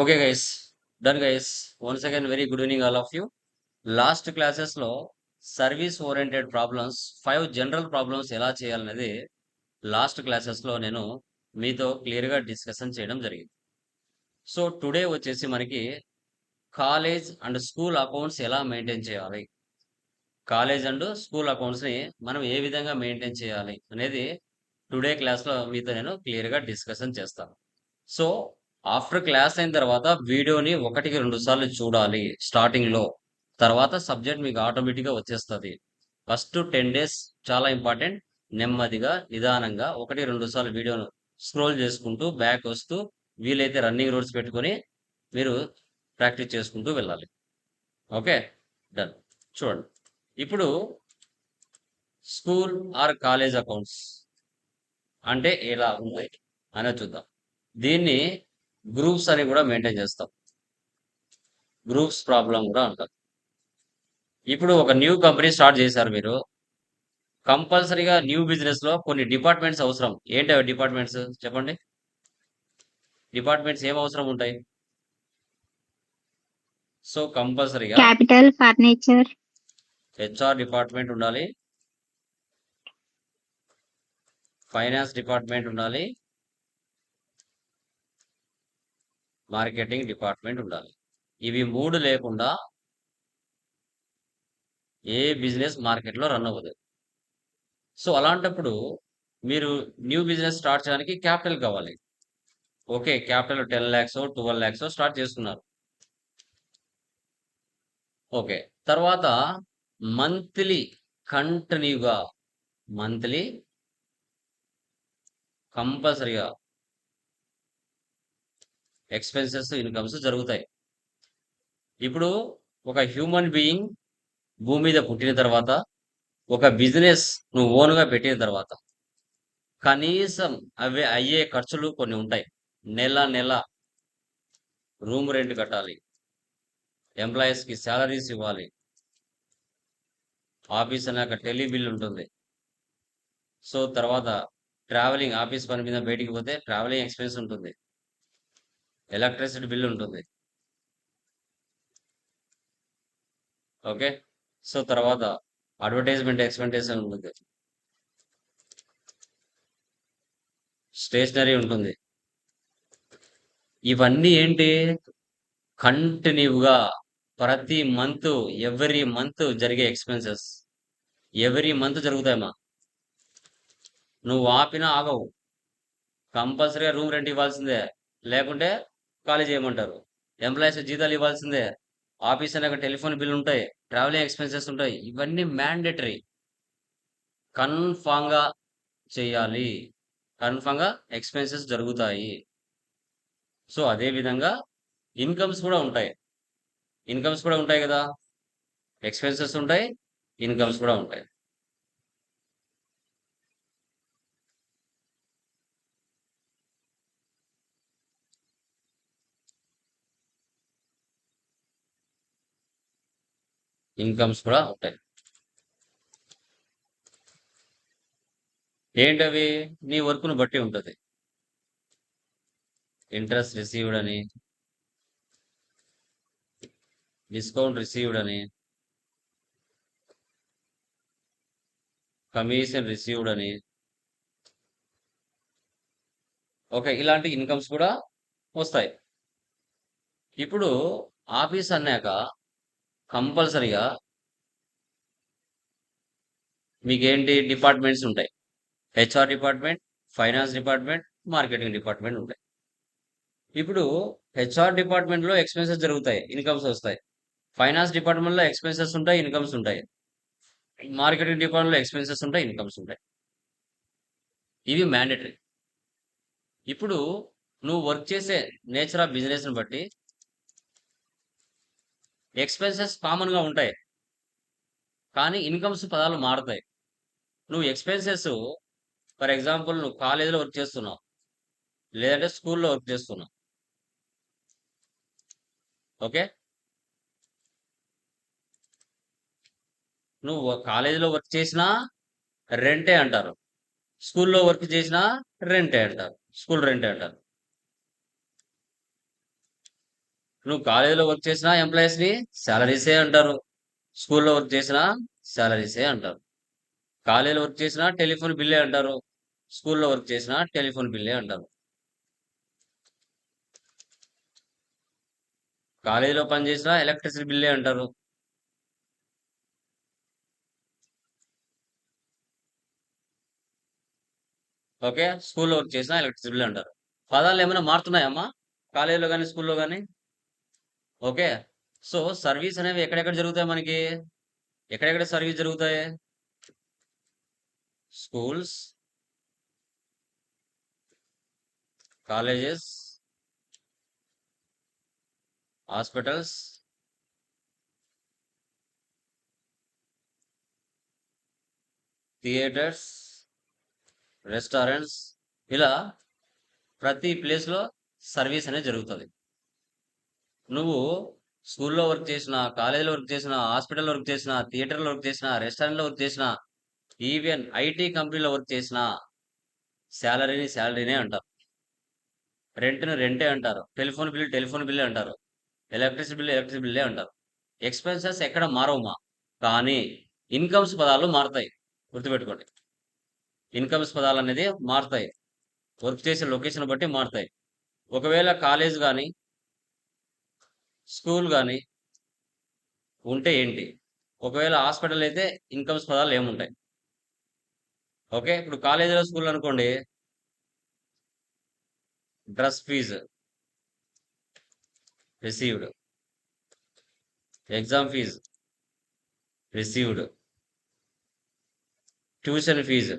Okay guys done guys once again very good evening all of you last క్లాసెస్లో service oriented problems five general problems ఎలా చేయాలనేది last క్లాసెస్లో నేను మీతో క్లియర్గా డిస్కషన్ చేయడం జరిగింది. సో టుడే వచ్చేసి మనకి కాలేజ్ అండ్ స్కూల్ అకౌంట్స్ ఎలా మెయింటైన్ చేయాలి? కాలేజ్ అండ్ స్కూల్ అకౌంట్స్ని మనం ఏ విధంగా మెయింటైన్ చేయాలి? అనేది టుడే క్లాస్లో మీతో నేను క్లియర్గా డిస్కషన్ చేస్తాను. సో ఆఫ్టర్ క్లాస్ అయిన తర్వాత వీడియోని ఒకటికి రెండు సార్లు చూడాలి స్టార్టింగ్లో తర్వాత సబ్జెక్ట్ మీకు ఆటోమేటిక్గా వచ్చేస్తుంది. ఫస్ట్ టెన్ డేస్ చాలా ఇంపార్టెంట్. నెమ్మదిగా నిదానంగా ఒకటి రెండు సార్లు వీడియోను స్క్రోల్ చేసుకుంటూ బ్యాక్ వస్తూ వీలైతే రన్నింగ్ రోడ్స్ పెట్టుకొని మీరు ప్రాక్టీస్ చేసుకుంటూ వెళ్ళాలి. ఓకే? డన్. చూడండి. ఇప్పుడు స్కూల్ ఆర్ కాలేజ్ అకౌంట్స్ అంటే ఎలా ఉన్నాయి అనేది చూద్దాం. దీన్ని గ్రూప్స్ అని కూడా మెయింటైన్ చేస్తాం. గ్రూప్స్ ప్రాబ్లం కూడా అంటారు. ఇప్పుడు ఒక న్యూ కంపెనీ స్టార్ట్ చేశారు మీరు. కంపల్సరీగా న్యూ బిజినెస్లో కొన్ని డిపార్ట్మెంట్స్ అవసరం. ఏంటి డిపార్ట్మెంట్స్? చెప్పండి. డిపార్ట్మెంట్స్ ఏం అవసరం ఉంటాయి? సో కంపల్సరీగా క్యాపిటల్ ఫర్నిచర్. హెచ్ఆర్ డిపార్ట్మెంట్ ఉండాలి. ఫైనాన్స్ డిపార్ట్మెంట్ ఉండాలి. మార్కెటింగ్ డిపార్ట్మెంట్ ఉండాలి. ఇవి మూడు లేకుండా ఏ బిజినెస్ మార్కెట్లో రన్ అవ్వదు. సో అలాంటప్పుడు మీరు న్యూ బిజినెస్ స్టార్ట్ చేయడానికి క్యాపిటల్ కావాలి. Okay capital ten lakhs twelve lakhs start చేసుకున్నారు ఓకే తర్వాత మంత్లీ కంటిన్యూగా మంత్లీ కంపల్సరీగా ఎక్స్పెన్సెస్ ఇన్కమ్స్ జరుగుతాయి. ఇప్పుడు ఒక హ్యూమన్ బీయింగ్ భూమి మీద పుట్టిన తర్వాత ఒక బిజినెస్ నువ్వు ఓన్గా పెట్టిన తర్వాత కనీసం అవే అయ్యే ఖర్చులు కొన్ని ఉంటాయి. నెల నెల రూమ్ రెంట్ కట్టాలి. ఎంప్లాయీస్కి శాలరీస్ ఇవ్వాలి. ఆఫీస్ అన్నాక టెలి బిల్ ఉంటుంది. సో తర్వాత ట్రావెలింగ్ ఆఫీస్ పని మీద బయటికి పోతే ట్రావెలింగ్ ఎక్స్పెన్స్ ఉంటుంది. ఎలక్ట్రిసిటీ బిల్ ఉంటుంది. ఓకే? సో తర్వాత అడ్వర్టైజ్మెంట్ ఎక్స్పెంటేషన్ ఉంటుంది. స్టేషనరీ ఉంటుంది. ఇవన్నీ ఏంటి? కంటిన్యూగా ప్రతి మంత్ ఎవ్రీ మంత్ జరిగే ఎక్స్పెన్సెస్. ఎవ్రీ మంత్ జరుగుతాయమ్మా. నువ్వు ఆపినా ఆగవు. కంపల్సరీగా రూమ్ రెంట్ ఇవ్వాల్సిందే. లేకుంటే ఖాళీ చేయమంటారు. ఎంప్లాయీస్ జీతాలు ఇవ్వాల్సిందే. ఆఫీస్ అనేక టెలిఫోన్ బిల్ ఉంటాయి. ట్రావెలింగ్ ఎక్స్పెన్సెస్ ఉంటాయి. ఇవన్నీ మ్యాండేటరీ. కన్ఫామ్గా చేయాలి. కన్ఫామ్గా ఎక్స్పెన్సెస్ జరుగుతాయి. సో అదే విధంగా ఇన్కమ్స్ కూడా ఉంటాయి. ఇన్కమ్స్ కూడా ఉంటాయి కదా. ఎక్స్పెన్సెస్ ఉంటాయి. ఇన్కమ్స్ కూడా ఉంటాయి. ఇన్కమ్స్ కూడా ఉంటాయి. ఏంటవి? నీ వర్క్ను బట్టి ఉంటుంది. ఇంట్రెస్ట్ రిసీవ్డ్ అని డిస్కౌంట్ రిసీవ్డ్ అని కమిషన్ రిసీవ్డ్ అని. ఓకే ఇలాంటి ఇన్కమ్స్ కూడా వస్తాయి. ఇప్పుడు ఆఫీస్ అన్నాక కంపల్సరీగా మీకేంటి డిపార్ట్మెంట్స్ ఉంటాయి. HR department finance department marketing department ఉంటాయి. ఇప్పుడు హెచ్ఆర్ డిపార్ట్మెంట్లో ఎక్స్పెన్సెస్ జరుగుతాయి ఇన్కమ్స్ వస్తాయి. ఫైనాన్స్ డిపార్ట్మెంట్లో ఎక్స్పెన్సెస్ ఉంటాయి ఇన్కమ్స్ ఉంటాయి. మార్కెటింగ్ డిపార్ట్మెంట్లో ఎక్స్పెన్సెస్ ఉంటాయి ఇన్కమ్స్ ఉంటాయి. ఇవి మ్యాండేటరీ. ఇప్పుడు నువ్వు వర్క్ చేసే నేచర్ ఆఫ్ బిజినెస్ని బట్టి ఎక్స్పెన్సెస్ కామన్గా ఉంటాయి. కానీ ఇన్కమ్స్ పదాలు మారుతాయి. నువ్వు ఎక్స్పెన్సెస్ ఫర్ ఎగ్జాంపుల్ నువ్వు కాలేజీలో వర్క్ చేస్తున్నావు. లేదంటే స్కూల్లో వర్క్ చేస్తున్నావు. ఓకే? నువ్వు కాలేజీలో వర్క్ చేసినా రెంటే అంటారు. స్కూల్లో వర్క్ చేసినా రెంటే అంటారు. స్కూల్ రెంటే అంటారు. నువ్వు కాలేజీలో వర్క్ చేసినా ఎంప్లాయీస్ని శాలరీసే అంటారు. స్కూల్లో వర్క్ చేసినా శాలరీసే అంటారు. కాలేజీలో వర్క్ చేసినా టెలిఫోన్ బిల్లే అంటారు. స్కూల్లో వర్క్ చేసినా టెలిఫోన్ బిల్లే అంటారు. కాలేజీలో పనిచేసినా ఎలక్ట్రిసిటీ బిల్లే అంటారు. ఓకే? స్కూల్లో వర్క్ చేసినా ఎలక్ట్రిసిటీ బిల్ అంటారు. పదాలు ఏమైనా మారుతున్నాయమ్మా కాలేజీలో కానీ స్కూల్లో కానీ ఓకే. సో సర్వీస్ అనేవి ఎక్కడెక్కడ జరుగుతాయి మనకి? ఎక్కడెక్కడ సర్వీస్ జరుగుతాయి? Schools colleges hospitals theatres restaurants. ఇలా ప్రతి ప్లేస్లో సర్వీస్ అనేది జరుగుతుంది. నువ్వు స్కూల్లో వర్క్ చేసిన కాలేజీలో వర్క్ చేసిన హాస్పిటల్లో వర్క్ చేసిన థియేటర్లో వర్క్ చేసిన రెస్టారెంట్లో వర్క్ చేసిన ఈవెన్ ఐటీ కంపెనీలో వర్క్ చేసిన శాలరీని శాలరీనే అంటారు. రెంట్ని రెంటే అంటారు. టెలిఫోన్ బిల్ టెలిఫోన్ బిల్లే అంటారు. ఎలక్ట్రిసిటీ బిల్ ఎలక్ట్రిసిటీ బిల్లే అంటారు. ఎక్స్పెన్సెస్ ఎక్కడ మారవుమా? కానీ ఇన్కమ్స్ పదాలు మారుతాయి. గుర్తుపెట్టుకోండి. ఇన్కమ్స్ పదాలు అనేది మారుతాయి. వర్క్ చేసే లొకేషన్ బట్టి మారుతాయి. ఒకవేళ కాలేజ్ కానీ స్కూల్ కానీ ఉంటే ఏంటి? ఒకవేళ హాస్పిటల్ అయితే ఇన్కమ్స్ పదాలు ఏముంటాయి? ఓకే ఇప్పుడు కాలేజీలో స్కూల్ అనుకోండి. Dress fees received. Exam fees received. Tuition fees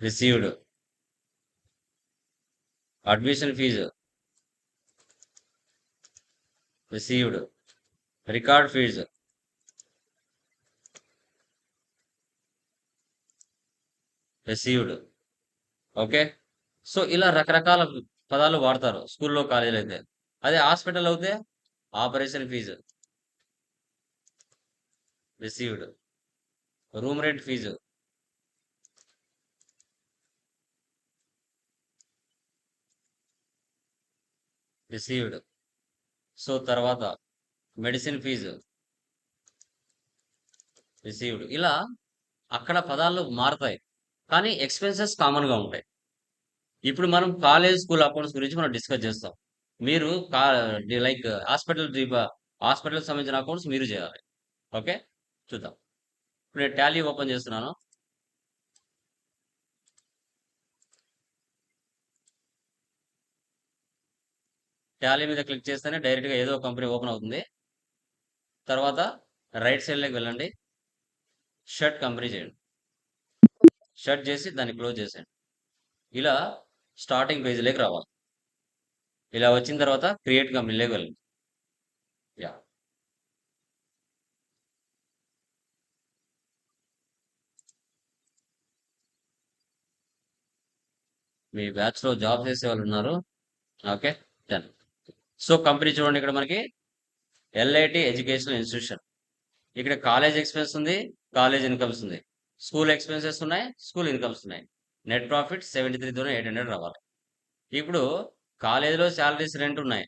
received. Admission fees received record fees received okay so ఇలా రకరకాల పదాలు వాడతారు స్కూల్లో కాలేజీలు అయితే. అదే హాస్పిటల్ అయితే operation fees. Received room rent fees. Received so తర్వాత మెడిసిన్ ఫీజు రిసీవ్డ్. ఇలా అక్కడ పదాలు మారుతాయి. కానీ ఎక్స్పెన్సెస్ కామన్గా ఉంటాయి. ఇప్పుడు మనం కాలేజ్ స్కూల్ అకౌంట్స్ గురించి మనం డిస్కస్ చేస్తాం. మీరు కా లైక్ హాస్పిటల్ హాస్పిటల్కి సంబంధించిన అకౌంట్స్ మీరు చేయాలి. ఓకే? చూద్దాం. ఇప్పుడు నేను టాలీ ఓపెన్ చేస్తున్నాను. టాలీ మీద క్లిక్ చేస్తేనే డైరెక్ట్గా ఏదో కంపెనీ ఓపెన్ అవుతుంది. తర్వాత రైట్ సైడ్లోకి వెళ్ళండి. షర్ట్ కంపెనీ చేయండి. షర్ట్ చేసి దాన్ని క్లోజ్ చేసేయండి. ఇలా స్టార్టింగ్ పేజీలోకి రావాలి. ఇలా వచ్చిన తర్వాత క్రియేట్ కంపెనీలోకి వెళ్ళండి. యా. మీ బ్యాచ్లో జాబ్ చేసే వాళ్ళు ఉన్నారు. ఓకే. సో కంపెనీ చూడండి ఇక్కడ మనకి ఎల్ఐటి ఎడ్యుకేషనల్ ఇన్స్టిట్యూషన్. ఇక్కడ కాలేజ్ ఎక్స్పెన్స్ ఉంది కాలేజ్ ఇన్కమ్స్ ఉంది. స్కూల్ ఎక్స్పెన్సెస్ ఉన్నాయి స్కూల్ ఇన్కమ్స్ ఉన్నాయి. Net profit seventy three thousand eight hundred రావాలి. ఇప్పుడు కాలేజీలో శాలరీస్ రెంట్ ఉన్నాయి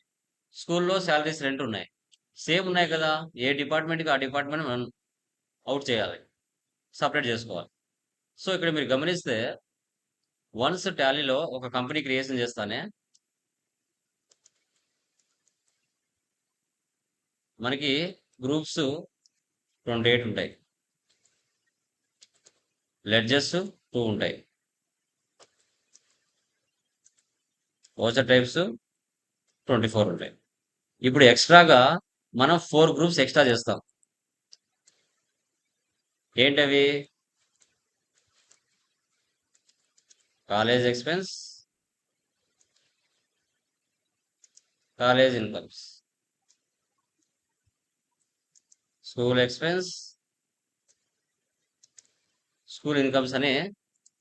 స్కూల్లో శాలరీస్ రెంట్ ఉన్నాయి. సేమ్ ఉన్నాయి కదా ఏ డిపార్ట్మెంట్కి ఆ డిపార్ట్మెంట్ మనం అవుట్ చేయాలి సపరేట్ చేసుకోవాలి. సో ఇక్కడ మీరు గమనిస్తే వన్స్ టాలీలో ఒక కంపెనీ క్రియేషన్ చేస్తానే మనకి గ్రూప్స్ ట్వంటీ ఎయిట్ ఉంటాయి. లెడ్జెస్ టూ ఉంటాయి. ఓచర్ టైప్స్ ట్వంటీ ఫోర్ ఉంటాయి. ఇప్పుడు ఎక్స్ట్రాగా మనం ఫోర్ గ్రూప్స్ ఎక్స్ట్రా చేస్తాం. ఏంటవి? College expense college incomes school expense school incomes అనే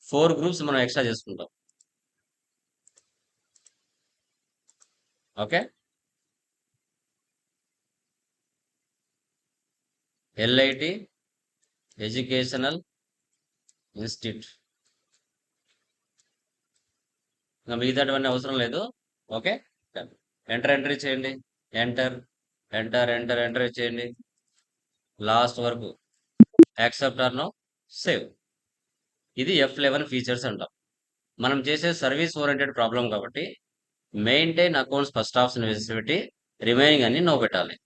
ఫోర్ గ్రూప్స్ మనం ఎక్స్ట్రా చేసుకుంటాం. ఓకే? LIT educational institute. ఇంకా మిగతావన్నీ అవసరం లేదు. ఓకే? ఎంటర్ ఎంట్రీ చేయండి ఎంటర్ ఎంటర్ ఎంటర్ ఎంటర్ చేయండి లాస్ట్ వరకు యాక్సెప్ట్ ఆర్ నో సేవ్. ఇది ఎఫ్ లెవెన్ ఫీచర్స్ అంటాం. మనం చేసే సర్వీస్ ఓరియంటెడ్ ప్రాబ్లం కాబట్టి మెయింటైన్ అకౌంట్స్ ఫస్ట్ ఆప్షన్ వేసి పెట్టి రిమైనింగ్ అన్ని నో పెట్టాలి.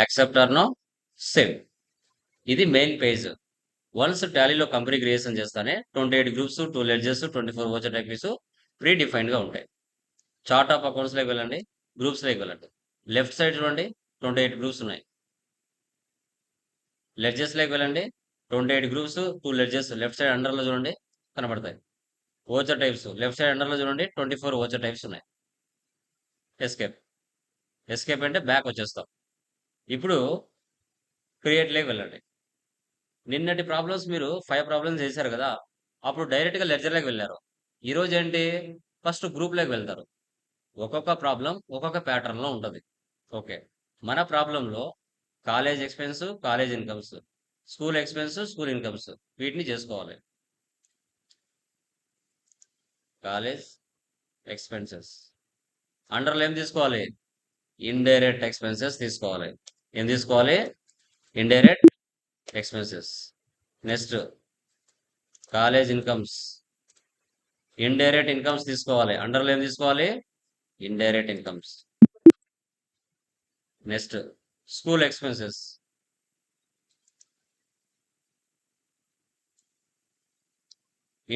Accept or no save. ఇది మెయిన్ పేజ్. వన్స్ టాలీలో కంపెనీ క్రియేషన్ చేస్తానే twenty eight groups two ledgers twenty four వచ్చే టైప్స్ ప్రీ డిఫైన్డ్గా ఉంటాయి. చార్ట్ ఆఫ్ అకౌంట్స్లోకి వెళ్ళండి గ్రూప్స్లోకి వెళ్ళండి. లెఫ్ట్ సైడ్ చూడండి ట్వంటీ ఎయిట్ గ్రూప్స్ ఉన్నాయి. లెడ్జెస్లోకి వెళ్ళండి twenty eight groups two ledgers left side అండర్లో చూడండి కనబడతాయి. ఓచర్ టైప్స్ లెఫ్ట్ సైడ్ అండర్లో చూడండి ట్వంటీ ఫోర్ ఓచర్ టైప్స్ ఉన్నాయి. ఎస్కేప్ ఎస్కేప్ అంటే బ్యాక్ వచ్చేస్తాం. ఇప్పుడు క్రియేట్లోకి వెళ్ళండి. నిన్నటి ప్రాబ్లమ్స్ మీరు ఫైవ్ ప్రాబ్లమ్స్ చేశారు కదా అప్పుడు డైరెక్ట్గా లెడ్జర్లోకి వెళ్ళారు. ఈరోజు ఏంటి? ఫస్ట్ గ్రూప్లోకి వెళ్తారు. ఒక్కొక్క ప్రాబ్లం ఒక్కొక్క ప్యాటర్న్లో ఉంటుంది. ఓకే. మన ప్రాబ్లంలో college expense college incomes. School expense school incomes. వీటిని చేసుకోవాలి. College expenses. అండర్లో ఏం తీసుకోవాలి? ఇండైరెక్ట్ ఎక్స్పెన్సెస్ తీసుకోవాలి. ఏం తీసుకోవాలి? Indirect expenses. Next college incomes. Indirect incomes తీసుకోవాలి. అండర్లో ఏం తీసుకోవాలి? Indirect incomes. Next school expenses.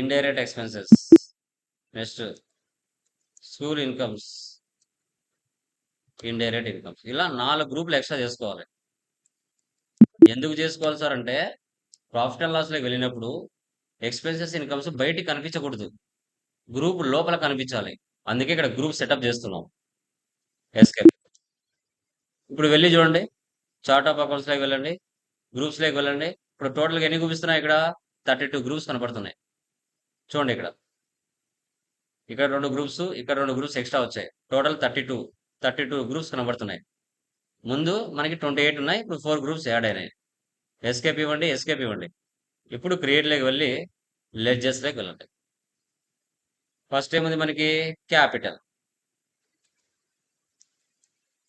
Indirect expenses. Next school incomes. Indirect incomes ఇలా నాలుగు గ్రూపులు ఎక్స్ట్రా చేసుకోవాలి. ఎందుకు చేసుకోవాలి సార్ అంటే ప్రాఫిట్ అండ్ లాస్లోకి వెళ్ళినప్పుడు ఎక్స్పెన్సెస్ ఇన్కమ్స్ బయటికి కనిపించకూడదు. గ్రూప్ లోపల కనిపించాలి. అందుకే ఇక్కడ గ్రూప్ సెటప్ చేస్తున్నాం. ఎస్కేప్. ఇప్పుడు వెళ్ళి చూడండి. చార్ట్ ఆఫ్ అకౌంట్స్లోకి వెళ్ళండి. గ్రూప్స్లోకి వెళ్ళండి. ఇప్పుడు టోటల్గా ఎన్ని చూపిస్తున్నాయి ఇక్కడ? థర్టీ టూ గ్రూప్స్ కనపడుతున్నాయి. చూడండి ఇక్కడ. ఇక్కడ రెండు గ్రూప్స్ ఇక్కడ రెండు గ్రూప్స్ ఎక్స్ట్రా వచ్చాయి. Total thirty two. Thirty two groups కనబడుతున్నాయి. ముందు మనకి ట్వంటీ ఎయిట్ ఉన్నాయి. ఇప్పుడు ఫోర్ గ్రూప్స్ యాడ్ అయినాయి. ఎస్కేప్ ఇవ్వండి ఎస్కేప్ ఇవ్వండి. ఇప్పుడు క్రియేట్లోకి వెళ్ళి లెడ్జెస్లోకి వెళ్ళండి. ఫస్ట్ ఏముంది మనకి? క్యాపిటల్.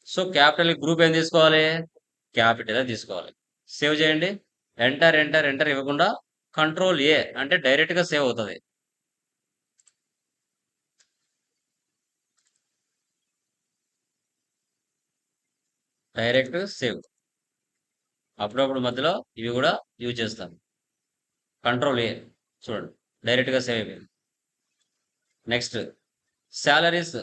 సో క్యాపిటల్ గ్రూప్ ఏం తీసుకోవాలి? క్యాపిటల్ తీసుకోవాలి. సేవ్ చేయండి. ఎంటర్ ఎంటర్ ఎంటర్ ఇవ్వకుండా కంట్రోల్ ఏ అంటే డైరెక్ట్గా సేవ్ అవుతుంది. Direct save. అప్పుడప్పుడు మధ్యలో ఇవి కూడా యూజ్ చేస్తాను కంట్రోల్ ఏ చూడండి. డైరెక్ట్గా సేవ్ అయిపోయింది. నెక్స్ట్ శాలరీస్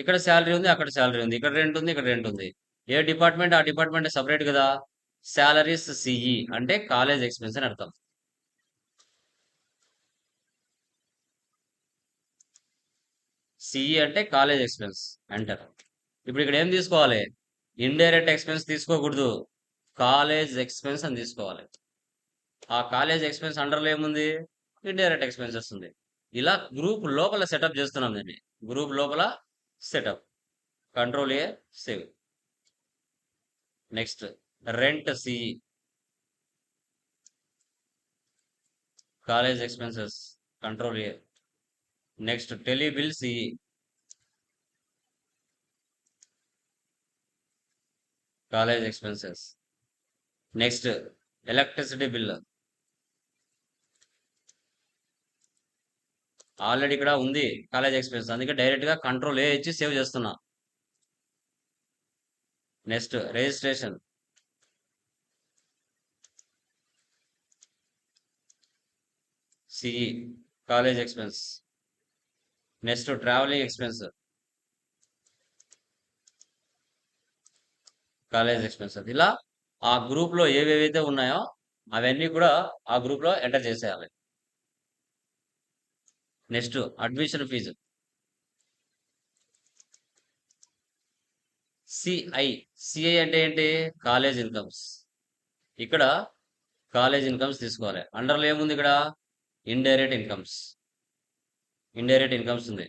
ఇక్కడ శాలరీ ఉంది అక్కడ శాలరీ ఉంది. ఇక్కడ రెంట్ ఉంది ఇక్కడ రెంట్ ఉంది. ఏ డిపార్ట్మెంట్ ఆ డిపార్ట్మెంట్ సపరేట్ కదా? శాలరీస్ సిఈ అంటే కాలేజ్ ఎక్స్పెన్స్ అని అర్థం. సిఈ అంటే కాలేజ్ ఎక్స్పెన్స్ అంటర్ ఇప్పుడు ఇక్కడ ఏం తీసుకోవాలి? ఇండైరెక్ట్ ఎక్స్పెన్స్ తీసుకోకూడదు. కాలేజ్ ఎక్స్పెన్స్ అని తీసుకోవాలి. ఆ కాలేజ్ ఎక్స్పెన్స్ అండర్లో ఏముంది? ఇండైరెక్ట్ ఎక్స్పెన్సెస్ ఉంది. ఇలా గ్రూప్ లోపల సెటప్ చేస్తున్నాం దీన్ని గ్రూప్ లోపల setup control A save next rent C college expenses control A next tele bill C college expenses next electricity bill already ఇక్కడ ఉంది కాలేజ్ ఎక్స్పెన్స్ అందుకే డైరెక్ట్గా కంట్రోల్ ఏ ఇచ్చి సేవ్ చేస్తున్నా. Next registration. CE college expense next travelling expense college expense ఇలా ఆ గ్రూప్లో ఏవేవైతే ఉన్నాయో అవన్నీ కూడా ఆ గ్రూప్లో ఎంటర్ చేసేయాలి. Next admission fee. CI CI అంటే ఏంటి? College incomes. ఇక్కడ కాలేజ్ ఇన్కమ్స్ తీసుకోవాలి. అండర్లో ఏముంది ఇక్కడ? Indirect incomes. ఇండైరెక్ట్ ఇన్కమ్స్ ఉంది.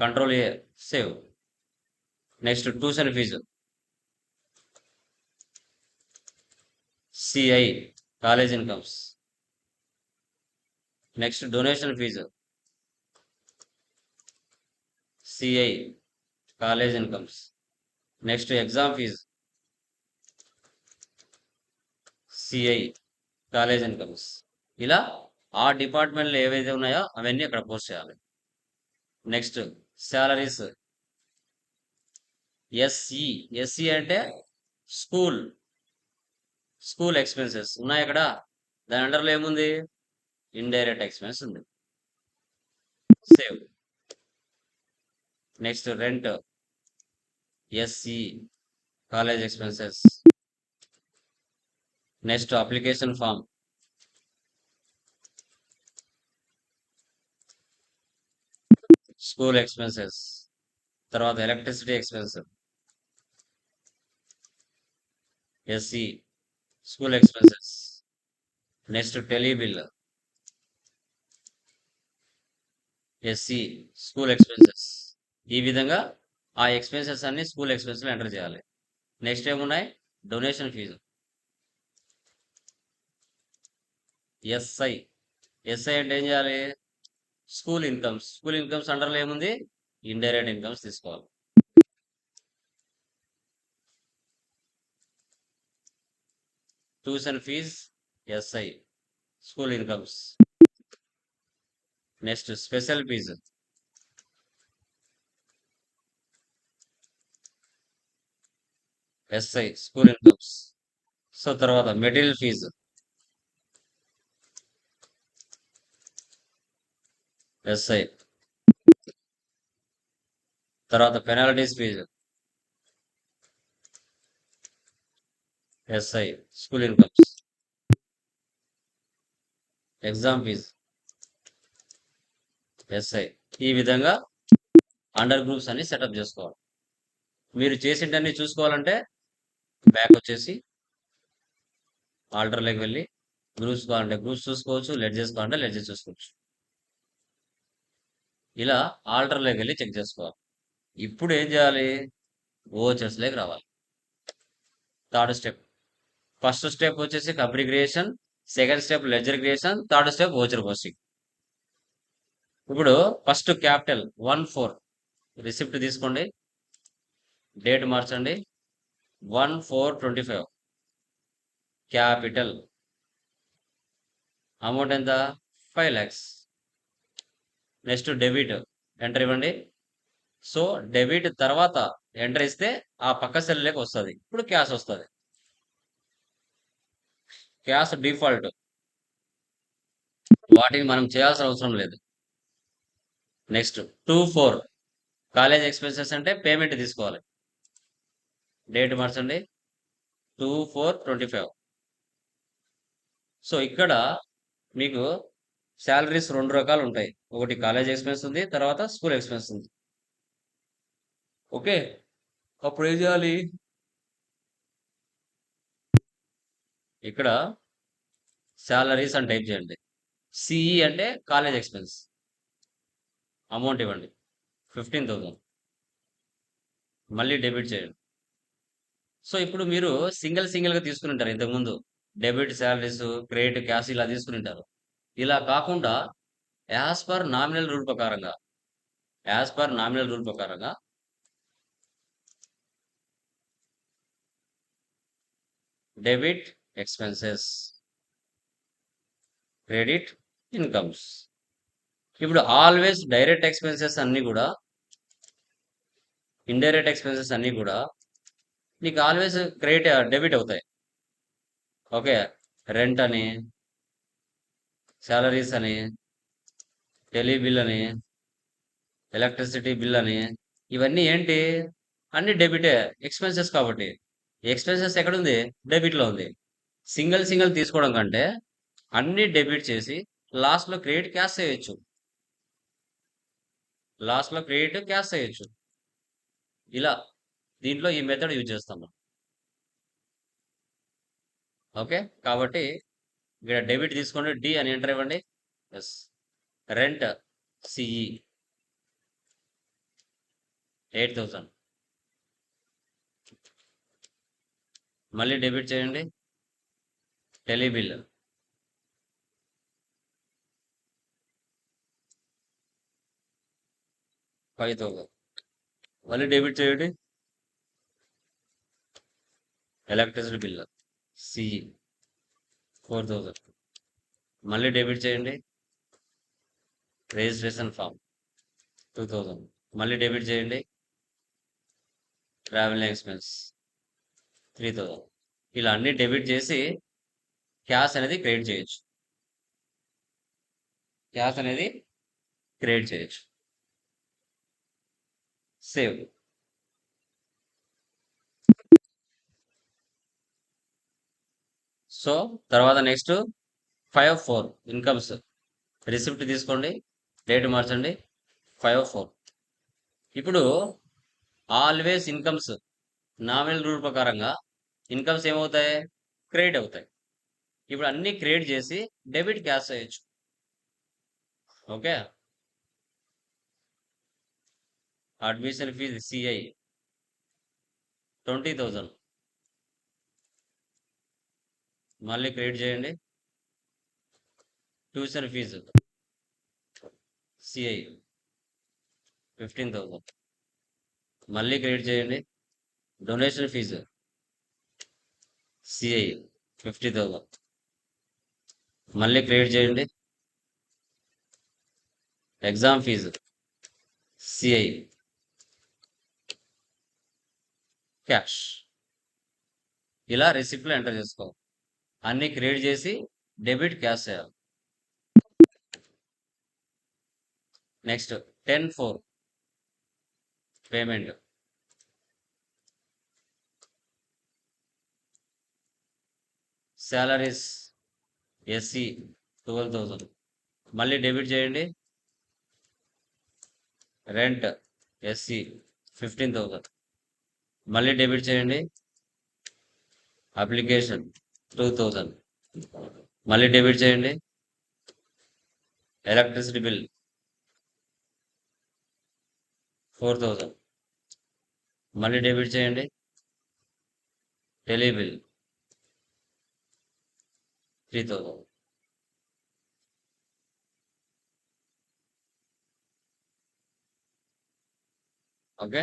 Control A save. Next tuition fee. CI college incomes. Next donation fee. CI college incomes next exam fee CI college incomes ఇలా ఆ డిపార్ట్మెంట్లు ఏవైతే ఉన్నాయో అవన్నీ అక్కడ పోస్ట్ చేయాలి. నెక్స్ట్ శాలరీస్ ఎస్ఈ ఎస్ఈ అంటే స్కూల్ స్కూల్ ఎక్స్పెన్సెస్ ఉన్నాయి అక్కడ. దాని అండర్లో ఏముంది? ఇండైరెక్ట్ ఎక్స్పెన్స్ ఉంది. Save next rent SC college expenses next application form school expenses తర్వాత electricity expense SC school expenses next tele bill SC school expenses ఈ విధంగా ఆ ఎక్స్పెన్సెస్ అన్ని స్కూల్ ఎక్స్పెన్స్లో ఎంటర్ చేయాలి. నెక్స్ట్ ఏమున్నాయి? డొనేషన్ ఫీజు ఎస్ఐ ఎస్ఐ అంటే ఏం చేయాలి? స్కూల్ ఇన్కమ్స్ స్కూల్ ఇన్కమ్స్ అండర్లో ఏముంది? ఇండైరెక్ట్ ఇన్కమ్స్ తీసుకోవాలి. Tuition fee SI school incomes next special fee SI school incomes so తర్వాత మెటీరియల్ ఫీజు. ఎస్ఐ. తర్వాత penalties fee. SI school incomes exam fee. SI. ఈ విధంగా అండర్ గ్రూప్స్ అన్ని setup చేసుకోవాలి. మీరు చేసింటన్నీ చూసుకోవాలంటే బ్యాక్ వచ్చేసి ఆల్టర్లోకి వెళ్ళి గ్రూప్స్ కావాలంటే గ్రూప్స్ చూసుకోవచ్చు లెడ్జెస్ కావాలంటే లెడ్జెస్ చూసుకోవచ్చు. ఇలా ఆల్టర్లోకి వెళ్ళి చెక్ చేసుకోవాలి. ఇప్పుడు ఏం చేయాలి? ఓచెస్లోకి రావాలి. Third step. ఫస్ట్ స్టెప్ వచ్చేసి company creation second step ledger creation third step voucher posting. ఇప్పుడు first capital one four receipt తీసుకోండి. డేట్ మార్చండి. One four twenty five capital amount ఎంత? Five lakhs next debit enter ఇవ్వండి. So debit తర్వాత enter ఇస్తే ఆ పక్క సెల్లోకి వస్తుంది. ఇప్పుడు క్యాష్ వస్తుంది. క్యాష్ డిఫాల్ట్ వాటిని మనం చేయాల్సిన అవసరం లేదు. Next two four college expenses అంటే పేమెంట్ తీసుకోవాలి. డేట్ మార్చండి. Two four twenty five. So ఇక్కడ మీకు శాలరీస్ రెండు రకాలు ఉంటాయి. ఒకటి కాలేజ్ ఎక్స్పెన్స్ ఉంది తర్వాత స్కూల్ ఎక్స్పెన్స్ ఉంది. ఓకే? అప్పుడు ఏం చేయాలి? ఇక్కడ శాలరీస్ అని టైప్ చేయండి. సిఈ అంటే కాలేజ్ ఎక్స్పెన్స్ అమౌంట్ ఇవ్వండి. ఫిఫ్టీన్ థౌజండ్ మళ్ళీ డెబిట్ చేయండి. సో ఇప్పుడు మీరు సింగిల్గా తీసుకుని ఉంటారు ఇంతకుముందు. డెబిట్ శాలరీస్ క్రెడిట్ క్యాష్ ఇలా తీసుకుని ఉంటారు ఇలా కాకుండా యాజ్ పర్ నామినల్ రూల్ ప్రకారంగా యాజ్ పర్ నామినల్ రూల్ ప్రకారంగా డెబిట్ ఎక్స్పెన్సెస్ క్రెడిట్ ఇన్కమ్స్. ఇప్పుడు ఆల్వేస్ డైరెక్ట్ ఎక్స్పెన్సెస్ అన్నీ కూడా ఇండైరెక్ట్ ఎక్స్పెన్సెస్ అన్నీ కూడా నీకు ఆల్వేస్ క్రెడిట్ డెబిట్ అవుతాయి. ఓకే రెంట్ అని శాలరీస్ అని టెలి బిల్ అని ఎలక్ట్రిసిటీ బిల్ అని ఇవన్నీ ఏంటి? అన్ని డెబిటే ఎక్స్పెన్సెస్ కాబట్టి. ఎక్స్పెన్సెస్ ఎక్కడుంది? డెబిట్లో ఉంది. సింగిల్ సింగిల్ తీసుకోవడం కంటే అన్ని డెబిట్ చేసి లాస్ట్లో క్రెడిట్ క్యాష్ చేయొచ్చు. లాస్ట్లో క్రెడిట్ క్యాష్ చేయొచ్చు. ఇలా దీంట్లో ఈ మెథడ్ యూజ్ చేస్తాం ఓకే కాబట్టి ఇక్కడ డెబిట్ తీసుకోండి. డి అని ఎంటర్ ఇవ్వండి. S rent CE eight thousand మళ్ళీ డెబిట్ చేయండి. టెలి బిల్ ఫైవ్ థౌసండ్ మళ్ళీ డెబిట్ చేయండి. Electricity bill CE four thousand మళ్ళీ డెబిట్ చేయండి. రిజిస్ట్రేషన్ ఫామ్ టూ థౌజండ్ మళ్ళీ డెబిట్ చేయండి. ట్రావెల్ ఎక్స్పెన్స్ త్రీ థౌజండ్ ఇలా అన్ని డెబిట్ చేసి క్యాష్ అనేది క్రియేట్ చేయొచ్చు. క్యాష్ అనేది క్రియేట్ చేయొచ్చు. సేవ్ సో తర్వాత next five four incomes receipt తీసుకోండి డేట్ మార్చండి ఫైవ్ ఫోర్ oh ఇప్పుడు ఆల్వేస్ ఇన్కమ్స్ నామినల్ రూల్ ప్రకారంగా ఇన్కమ్స్ ఏమవుతాయి? క్రెడిట్ అవుతాయి. ఇప్పుడు అన్నీ క్రియేట్ చేసి డెబిట్ క్యాష్ చేయొచ్చు. Okay admission fee CI twenty thousand మళ్ళీ క్రియేట్ చేయండి. Tuition fee. CI. Fifteen thousand మళ్ళీ క్రియేట్ చేయండి. Donation fee. CI. Fifty thousand. మళ్ళీ క్రియేట్ చేయండి. Exam fee. సిఐ. క్యాష్. ఇలా రిసిప్ట్లో ఎంటర్ చేసుకోవాలి. అన్ని క్రియేట్ చేసి డెబిట్ క్యాష్ చేయాలి. Next ten four payment salaries SC twelve thousand మళ్ళీ డెబిట్ చేయండి. రెంట్ ఎస్సీ ఫిఫ్టీన్ థౌజండ్ మళ్ళీ డెబిట్ చేయండి. అప్లికేషన్ టూ థౌజండ్ మళ్ళీ డెబిట్ చేయండి. ఎలక్ట్రిసిటీ బిల్ ఫోర్ థౌజండ్ మళ్ళీ డెబిట్ చేయండి. Tele bill three thousand okay?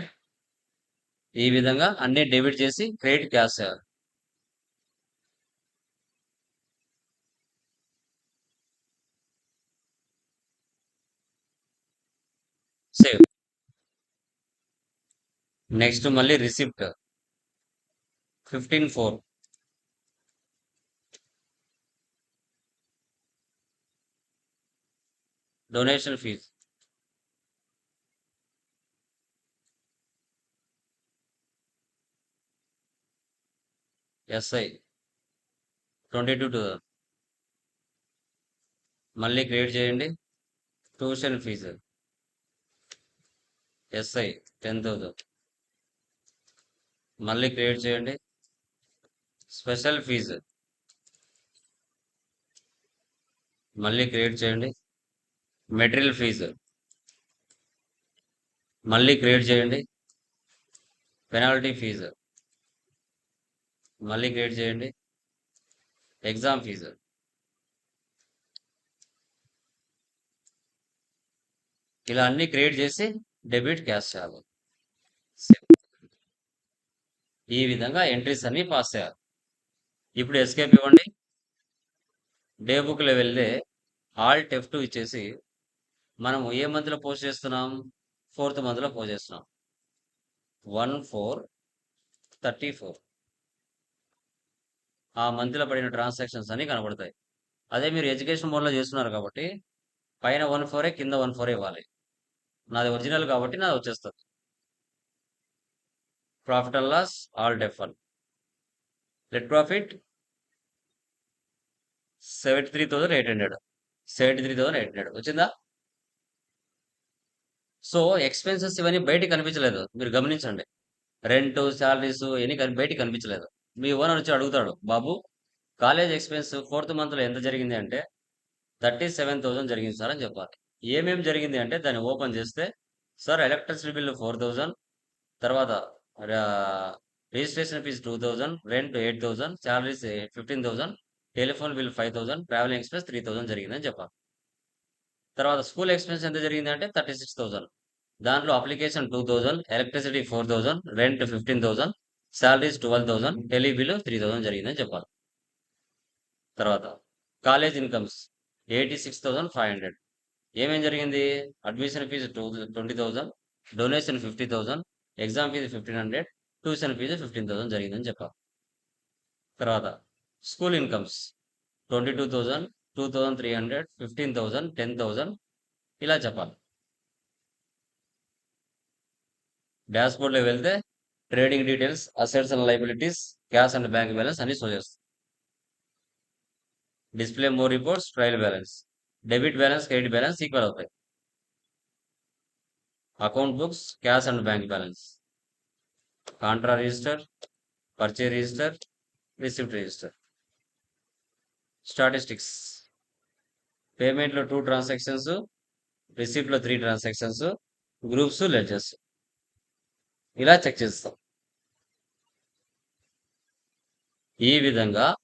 ఈ విధంగా అన్ని డెబిట్ చేసి క్రెడిట్ క్యాష్ చేయాలి. సేవ్ నెక్స్ట్ మళ్ళీ receipt fifteen four donation fee SI twenty two two మళ్ళీ క్రియేట్ చేయండి. Tuition fee SI ten thousand మళ్ళీ క్రియేట్ చేయండి. Special fee. మళ్ళీ క్రియేట్ చేయండి. Material fee. మళ్ళీ క్రియేట్ చేయండి. Penalty fee. మళ్ళీ క్రియేట్ చేయండి. Exam fee. ఇలా అన్ని క్రియేట్ చేసి డెబిట్ క్యాష్ చేయాలి ఈ విధంగా ఎంట్రీస్ అన్ని పాస్ చేయాలి ఇప్పుడు ఎస్కేప్ ఇవ్వండి. డే బుక్లో వెళ్ళే ఆల్ టెఫ్ టూ ఇచ్చేసి మనం ఏ మంత్లో పోస్ట్ చేస్తున్నాం? ఫోర్త్ మంత్లో పోస్ట్ చేస్తున్నాం. One four thirty four. ఆ మంత్లో పడిన ట్రాన్సాక్షన్స్ అన్ని కనబడతాయి. అదే మీరు ఎడ్యుకేషన్ మోడ్లో చేస్తున్నారు కాబట్టి పైన వన్ ఫోరే కింద వన్ ఫోరే ఇవ్వాలి. నాది ఒరిజినల్ కాబట్టి నాది వచ్చేస్తుంది. Profit and loss all default net profit seventy three thousand eight hundred seventy three thousand eight hundred వచ్చిందా? సో ఎక్స్పెన్సెస్ ఇవన్నీ బయటికి కనిపించలేదు. మీరు గమనించండి. రెంట్ శాలరీస్ ఇవన్నీ బయటికి కనిపించలేదు. మీ ఓనర్ వచ్చి అడుగుతాడు బాబు కాలేజ్ ఎక్స్పెన్స్ ఫోర్త్ మంత్లో ఎంత జరిగింది అంటే థర్టీ సెవెన్ థౌసండ్ జరిగింది సార్ అని చెప్పాలి. ఏమేమి జరిగింది అంటే దాన్ని ఓపెన్ చేస్తే sir electricity bill four thousand తర్వాత registration fee two thousand rent eight thousand salaries fifteen thousand telephone bill five thousand travelling expense three thousand జరిగిందని చెప్పాలి. తర్వాత స్కూల్ ఎక్స్పెన్స్ ఎంత జరిగింది అంటే థర్టీ సిక్స్ థౌజండ్ దాంట్లో application two thousand electricity four thousand rent fifteen thousand salaries twelve thousand tele bill three thousand జరిగిందని చెప్పాలి. తర్వాత college incomes eighty six thousand five hundred. ఏమేం జరిగింది? Admission fees two twenty thousand donation fifty thousand exam fees fifteen hundred tuition fees fifteen thousand జరిగిందని చెప్పాలి తర్వాత school incomes twenty two thousand two thousand three hundred fifteen thousand ten thousand ఇలా చెప్పాలి. Dash బోర్డ్లో వెళ్తే trading details assets and liabilities cash and bank balance అన్ని show చేస్తుంది display more reports trial balance. Debit balance credit balance equal అవుతాయి. Account books cash and bank balance. Contra register purchase register receipt register. Statistics. పేమెంట్లో two transactions రిసిప్ట్లో three transactions groups ledgers. ఇలా check చేస్తాం. ఈ విధంగా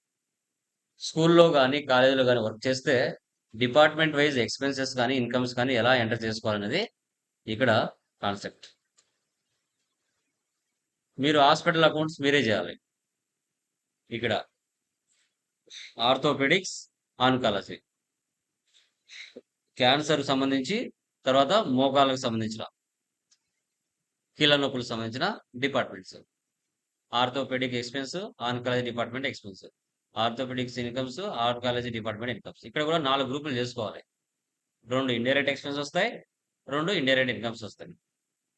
స్కూల్లో కానీ కాలేజీలో కానీ వర్క్ చేస్తే డిపార్ట్మెంట్ వైజ్ ఎక్స్పెన్సెస్ కానీ ఇన్కమ్స్ కానీ ఎలా ఎంటర్ చేసుకోవాలనేది ఇక్కడ కాన్సెప్ట్. మీరు హాస్పిటల్ అకౌంట్స్ మీరే చేయాలి. ఇక్కడ ఆర్థోపెడిక్స్ ఆన్కాలజీ. క్యాన్సర్ సంబంధించి తర్వాత మోకాలకు సంబంధించిన కీళ్ళ నొప్పులకు సంబంధించిన departments. Orthopaedic expense oncology department expense. Orthopaedics incomes oncology department incomes. ఇక్కడ కూడా నాలుగు గ్రూపులు చేసుకోవాలి. రెండు ఇండైరెక్ట్ ఎక్స్పెన్స్ వస్తాయి రెండు ఇండైరెక్ట్ ఇన్కమ్స్ వస్తాయి.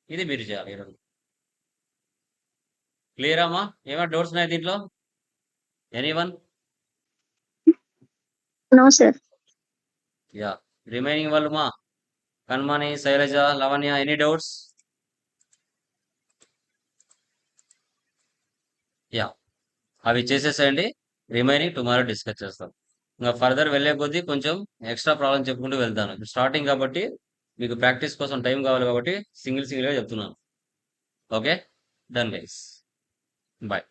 ఇది మీరు చేయాలి ఈ రెండు క్లియర్ అమ్మా? ఏమైనా డౌట్స్ ఉన్నాయి దీంట్లో? Any one yeah. రిమైనింగ్ వాళ్ళు మా. Kanmani Shailaja Lavanya any doubts? Yeah. అవి చేసేసేయండి. రిమైనింగ్ టుమారో డిస్కస్ చేస్తాం. ఇంకా ఫర్దర్ వెళ్ళే కొద్దీ కొంచెం ఎక్స్ట్రా ప్రాబ్లం చెప్పుకుంటూ వెళ్తాను. స్టార్టింగ్ కాబట్టి మీకు ప్రాక్టీస్ కోసం టైం కావాలి కాబట్టి సింగిల్ సింగిల్గా చెప్తున్నాను. Okay done guys bye